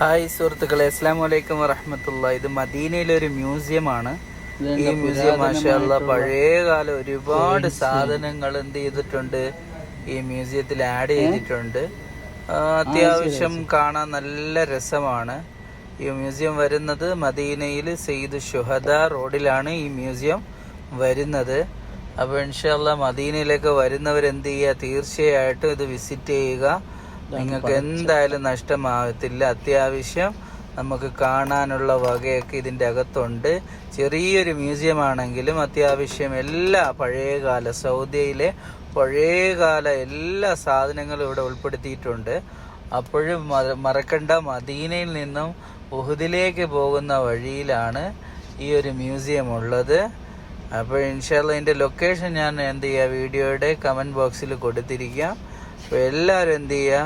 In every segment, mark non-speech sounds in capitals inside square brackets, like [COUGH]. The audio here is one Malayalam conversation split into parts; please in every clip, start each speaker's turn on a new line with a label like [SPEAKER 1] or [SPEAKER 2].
[SPEAKER 1] ഹായ് സുഹൃത്തുക്കളെ അസ്സാം വലൈക്കും വറഹമത്തുള്ള ഇത് മദീനയിലെ ഒരു മ്യൂസിയമാണ് ഈ മ്യൂസിയം മാഷല്ല പഴയകാല ഒരുപാട് സാധനങ്ങൾ എന്ത് ചെയ്തിട്ടുണ്ട്. ഈ മ്യൂസിയത്തിൽ ആഡ് ചെയ്തിട്ടുണ്ട്. അത്യാവശ്യം കാണാൻ നല്ല രസമാണ്. ഈ മ്യൂസിയം വരുന്നത് മദീനയിൽ സെയ്ദ് ഷുഹദ റോഡിലാണ് ഈ മ്യൂസിയം വരുന്നത്. അപ്പോൾ ഇൻഷാല്ല മദീനയിലേക്ക് വരുന്നവർ എന്ത് ചെയ്യുക? തീർച്ചയായിട്ടും ഇത് വിസിറ്റ് ചെയ്യുക. നിങ്ങൾക്ക് എന്തായാലും നഷ്ടമാകത്തില്ല. അത്യാവശ്യം നമുക്ക് കാണാനുള്ള വകയൊക്കെ ഇതിന്റെ അകത്തുണ്ട്. ചെറിയൊരു മ്യൂസിയം ആണെങ്കിലും അത്യാവശ്യം എല്ലാ പഴയകാല സൗദിയിലെ പഴയകാല എല്ലാ സാധനങ്ങളും ഇവിടെ ഉൾപ്പെടുത്തിയിട്ടുണ്ട്. അപ്പോഴും മറക്കണ്ട മദീനയിൽ നിന്നും ഉഹുദിലേക്ക് പോകുന്ന വഴിയിലാണ് ഈ ഒരു മ്യൂസിയം ഉള്ളത്. അപ്പോൾ ഇൻഷാല്ല ഇതിന്റെ ലൊക്കേഷൻ ഞാൻ എന്ത് ചെയ്യുക വീഡിയോയുടെ കമന്റ് ബോക്സിൽ കൊടുത്തിരിക്കാം.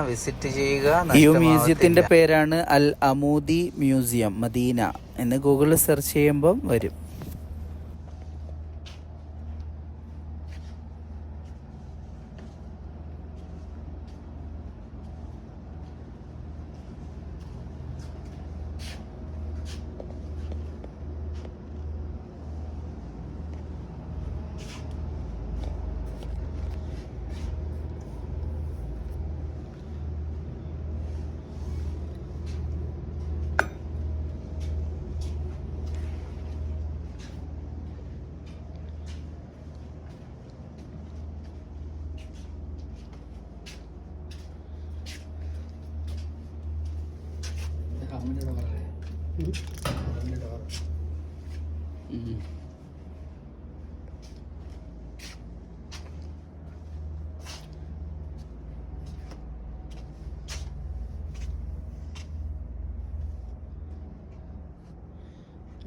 [SPEAKER 1] വിസിറ്റ് ചെയ്യുക ഈ മ്യൂസിയത്തിന്റെ പേരാണ് അൽ അമൂദി മ്യൂസിയം മദീന എന്ന് ഗൂഗിളിൽ സെർച്ച് ചെയ്യുമ്പോൾ വരും.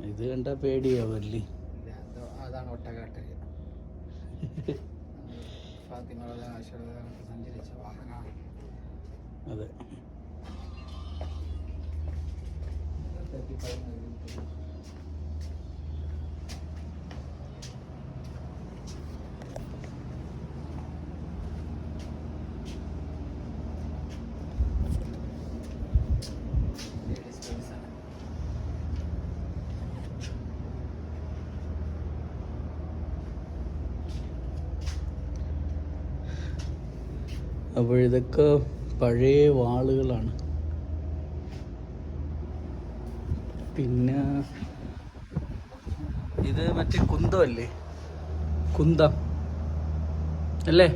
[SPEAKER 1] ഇത് കണ്ട പേടിയാവല്ലേ
[SPEAKER 2] അതാണ് [LAUGHS] ഫാത്തിമ സഞ്ചരിച്ച വാഹനമാണ്.
[SPEAKER 1] അതെ. അപ്പോൾ ഇതൊക്കെ പഴയ വാളുകളാണ്. പിന്നെ ഇത് മറ്റേ കുന്തമല്ലേ കുന്തം. അല്ലേ?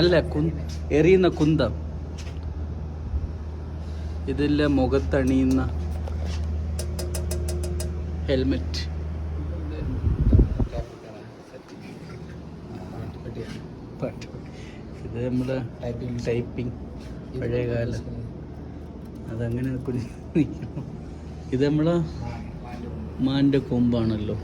[SPEAKER 1] അല്ല കു എറിയുന്ന കുന്തം. ഇതില്ല മുഖത്തണിയുന്ന ഹെൽമെറ്റ്. പാട്ട്. ഇത് നമ്മുടെ
[SPEAKER 2] ടൈപ്പിംഗ്
[SPEAKER 1] പഴയകാലം. അതങ്ങനെ കുഞ്ഞ് [LAUGHS] ഇത് നമ്മളെ മാന്റെ കൊമ്പാണല്ലോ.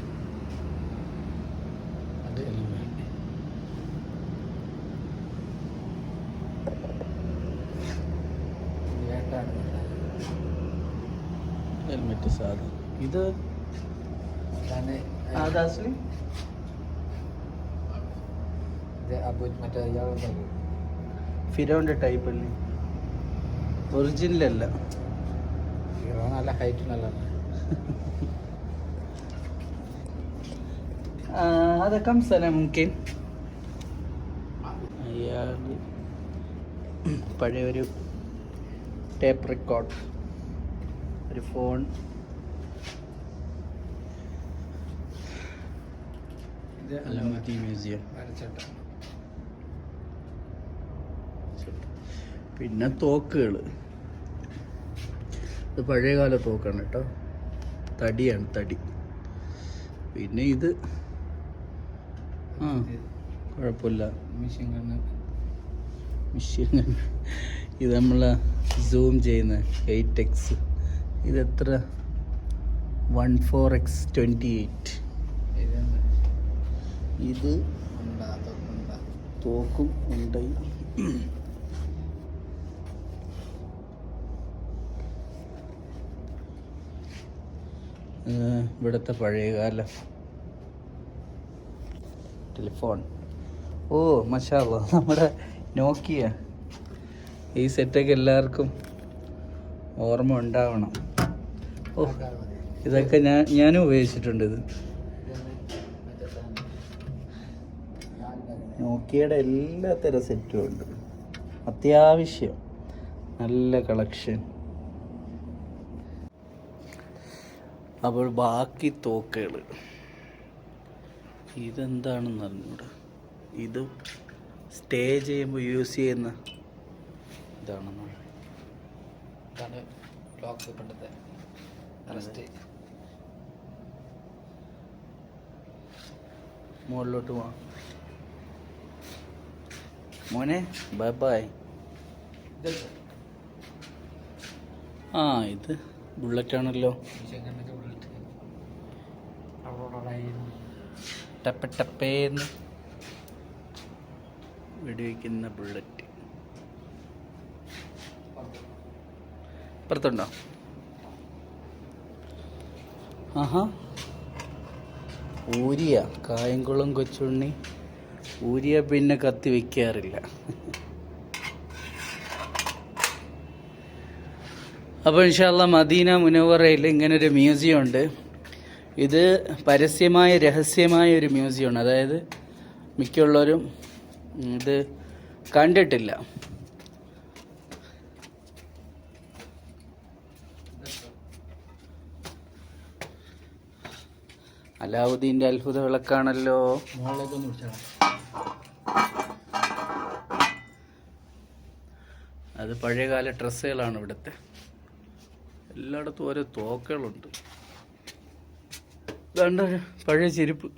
[SPEAKER 1] ഹെൽമെറ്റ് സാധനം. ഇത് ആദാസ്? ഫിരോന്റെ ടൈപ്പ് അല്ലേ? ഒറിജിനലല്ല
[SPEAKER 2] ഹീറോ നല്ല ഹൈറ്റ് നല്ലതാണ്
[SPEAKER 1] അതൊക്കെ സ്ഥലം മുഖ്യൻ അയാൾ പഴയ ഒരു ടേപ്പ് റെക്കോർഡ് ഒരു ഫോൺ അലമതി മ്യൂസിയം പിന്നെ തോക്കുകൾ ഇത് പഴയകാല തോക്കാണ് കേട്ടോ. തടിയാണ് തടി. പിന്നെ ഇത് ആ കുഴപ്പമില്ല.
[SPEAKER 2] മിഷീൻ കണ്ണ്
[SPEAKER 1] മിഷീൻ കണ്ണ് ഇത് നമ്മൾ സൂം ചെയ്യുന്ന എയ്റ്റ് എക്സ് ഇത് എത്ര? One four X twenty eight ഇത് തോക്കും ഉണ്ടായി. ഇവിടുത്തെ പഴയകാല ടെലിഫോൺ. ഓ മഷാല്ല നമ്മുടെ നോക്കിയ. ഈ സെറ്റൊക്കെ എല്ലാവർക്കും ഓർമ്മ ഉണ്ടാവണം. ഓ ഇതൊക്കെ ഞാൻ ഞാനും ഉപയോഗിച്ചിട്ടുണ്ട് ഇത്. നോക്കിയയുടെ എല്ലാത്തരം സെറ്റും ഉണ്ട്. അത്യാവശ്യം. നല്ല കളക്ഷൻ. അപ്പോൾ ബാക്കി തോക്കുകൾ ഇതെന്താണെന്ന് അറിഞ്ഞൂടാ? ഇത് സ്റ്റേ ചെയ്യുമ്പോൾ യൂസ് ചെയ്യുന്ന ഇതാണെന്ന്
[SPEAKER 2] ഇതാണ് ലോക്ക് പണ്ടത്തെ അറസ്റ്റ്
[SPEAKER 1] മുകളിലോട്ട് പോവാം. മോനെ ബൈ ബൈ ആ ഇത് ബുള്ളറ്റ് ആണല്ലോ. ടപ്പ വെടിവെക്കുന്ന ബുള്ളറ്റ്. പുറത്തുണ്ടോ ആഹാ. ഊരിയ കായംകുളം കൊച്ചുണ്ണി. ഊരിയ പിന്നെ കത്തി വെക്കാറില്ല. അപ്പോൾ ഇൻഷാല്ല മദീന മുനവറയിൽ ഇങ്ങനൊരു മ്യൂസിയം ഉണ്ട്. ഇത് പരസ്യമായ രഹസ്യമായ ഒരു മ്യൂസിയമാണ്. അതായത് മിക്കുള്ളവരും ഇത് കണ്ടിട്ടില്ല. അലാവുദ്ദീന്റെ അത്ഭുത വിളക്കാണല്ലോ. അത് പഴയകാല ഡ്രസ്സുകളാണ് ഇവിടുത്തെ. എല്ലായിടത്തും ഓരോ തോക്കുകളുണ്ട്. വേണ്ട പഴയ ചെരുപ്പ്.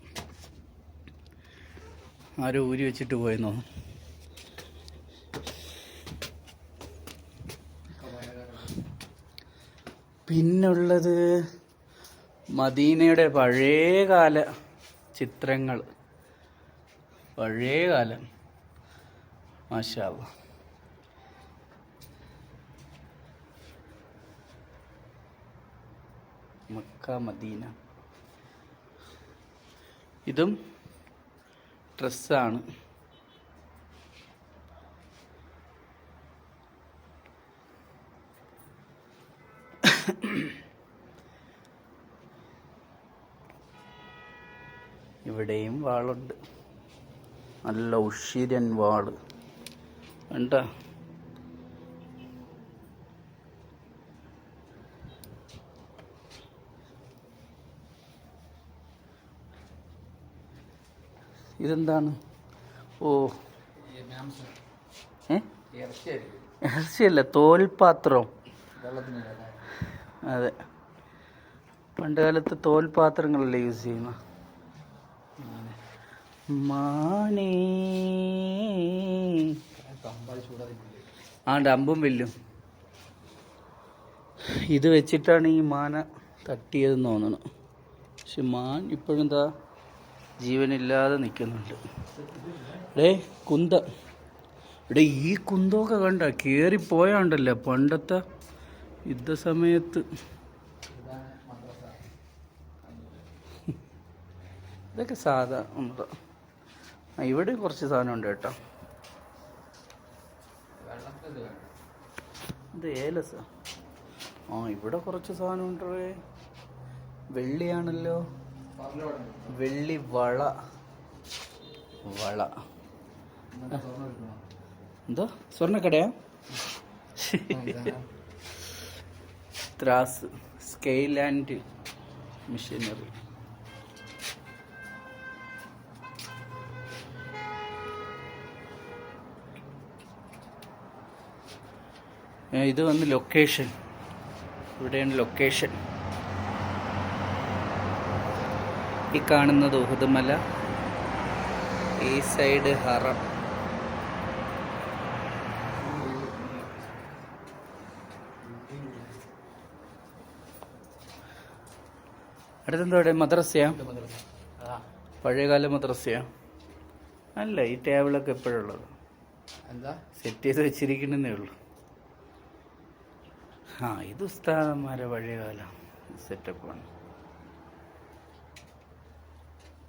[SPEAKER 1] ആരോ ഊരി വെച്ചിട്ട് പോയെന്നോ. പിന്നുള്ളത് മദീനയുടെ പഴയകാല ചിത്രങ്ങൾ. പഴയകാലം. മാഷാ അല്ലാ. Mecca Medina. ഇതും ഡ്രസ്സാണ്. ഇവിടെയും വാളുണ്ട്. നല്ല ഉഷിരൻ വാൾ. വേണ്ട ഇതെന്താണ്? ഓ. ഇറച്ചിയല്ല? തോൽപാത്രം. അതെ. പണ്ട് കാലത്ത് തോൽപാത്രങ്ങളല്ലേ യൂസ് ചെയ്യുന്ന? ആണ്ട് അമ്പും വില്ലും. ഇത് വെച്ചിട്ടാണ് ഈ മാന തട്ടിയതെന്ന് തോന്നണം പക്ഷെ മാൻ ഇപ്പോഴും എന്താ ജീവനില്ലാതെ നിൽക്കുന്നുണ്ട്. ഡേ കുന്ത. ഇവിടെ ഈ കുന്തമൊക്കെ കണ്ട കയറിപ്പോയാണ്ടല്ലേ പണ്ടത്തെ യുദ്ധസമയത്ത്? ഇതൊക്കെ സാധാ ആ ഇവിടെ കുറച്ച് സാധനം ഉണ്ട് കേട്ടോ. ഇത് ഏലസാ. ആ ഇവിടെ കുറച്ച് സാധനം ഉണ്ടേ വെള്ളിയാണല്ലോ. വെള്ളി വള. വള. എന്തോ? സ്വർണക്കടയാ? ത്രാസ്. Scale and machinery. ഇത് വന്ന് ലൊക്കേഷൻ. ഇവിടെയാണ് ലൊക്കേഷൻ. ഈ കാണുന്നത് ഉഹുദ് മല ഈ സൈഡ് ഹറം. അടുത്തെന്തോടെ മദ്രസയാ? പഴയകാല മദ്രസയാ? അല്ല ഈ ടേബിളൊക്കെ എപ്പോഴുള്ളത്
[SPEAKER 2] എന്താ?
[SPEAKER 1] സെറ്റ് ചെയ്ത് വെച്ചിരിക്കണമെന്നേ ഉള്ളൂ. ആ ഇത് ഉസ്താദന്മാരെ പഴയകാല സെറ്റപ്പാണ്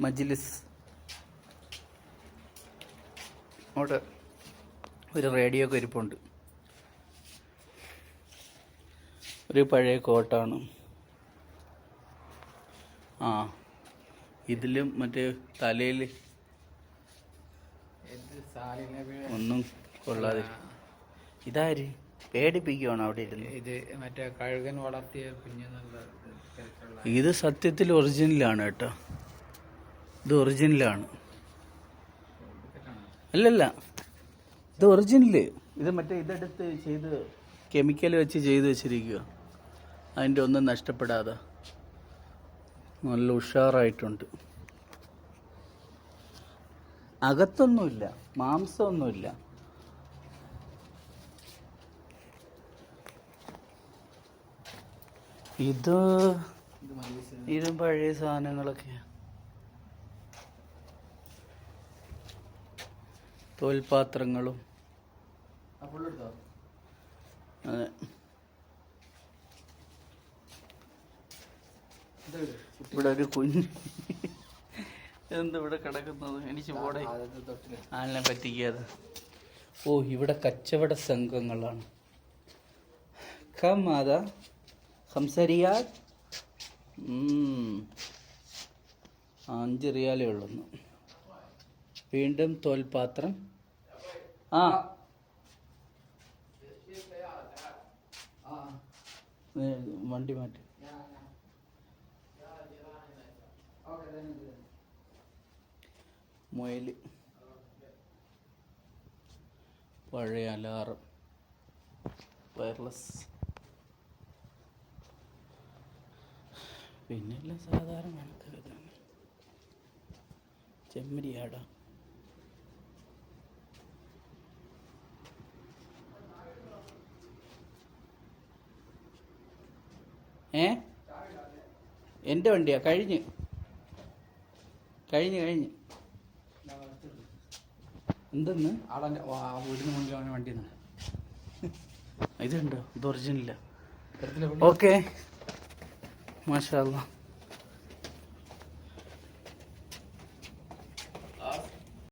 [SPEAKER 1] മജ്ലിസ്. അവിടെ ഒരു റേഡിയോ ഒക്കെ ഇരിപ്പുണ്ട്. ഒരു പഴയ കോട്ടാണ്. ആ ഇതിലും മറ്റേ തലയിൽ ഒന്നും കൊള്ളാതെ. ഇതാര്? പേടിപ്പിക്കുവാണ് അവിടെ ഇരുന്ന്?
[SPEAKER 2] ഇത് മറ്റേ കഴുകൻ വളർത്തിയ തിരക്കുള്ള
[SPEAKER 1] ഇത് സത്യത്തിൽ ഒറിജിനലാണ് കേട്ടോ. ഇത് ഒറിജിനലാണ്. അല്ലല്ല ഇത് ഒറിജിനൽ. ഇത് മറ്റേ ഇതെടുത്ത് ചെയ്ത് കെമിക്കൽ വെച്ച് ചെയ്ത് വെച്ചിരിക്കുക അതിന്റെ ഒന്നും നഷ്ടപ്പെടാതെ. നല്ല ഉഷാറായിട്ടുണ്ട്. അകത്തൊന്നുമില്ല മാംസമൊന്നുമില്ല. ഇത്
[SPEAKER 2] ഇത്
[SPEAKER 1] പഴയ സാധനങ്ങളൊക്കെയാ. തോൽപാത്രങ്ങളും. അതെ. ഇവിടെ ഒരു കുഞ്ഞ്. എന്താ ഇവിടെ കിടക്കുന്നത്? എനിക്ക് പോടെ.
[SPEAKER 2] ആനെ
[SPEAKER 1] പറ്റിക്കാത് പറ്റിക്കാതെ. ഓ ഇവിടെ കച്ചവട സംഘങ്ങളാണ്. കമാത ഹംസരിയാ അഞ്ച് റിയാലേ ഉള്ളു വീണ്ടും തോൽപാത്രം. ആ. വണ്ടി മാറ്റി. മുയൽ പഴയ അലാറം. വയർലെസ്. പിന്നെല്ലാം സാധാരണ കണക്ക്. ചെമ്മരിയാട. ഏ? എന്റെ വണ്ടിയാ കഴിഞ്ഞ്. കഴിഞ്ഞ് കഴിഞ്ഞ്. എന്തെന്ന്?
[SPEAKER 2] ആളെ വീടിന് മുന്നിൽ അവന്റെ വണ്ടി
[SPEAKER 1] ഇതുണ്ടോ? ഇത് ഒറിജിനല്ല
[SPEAKER 2] എടുത്തില്ല
[SPEAKER 1] ഓക്കെ മാഷാ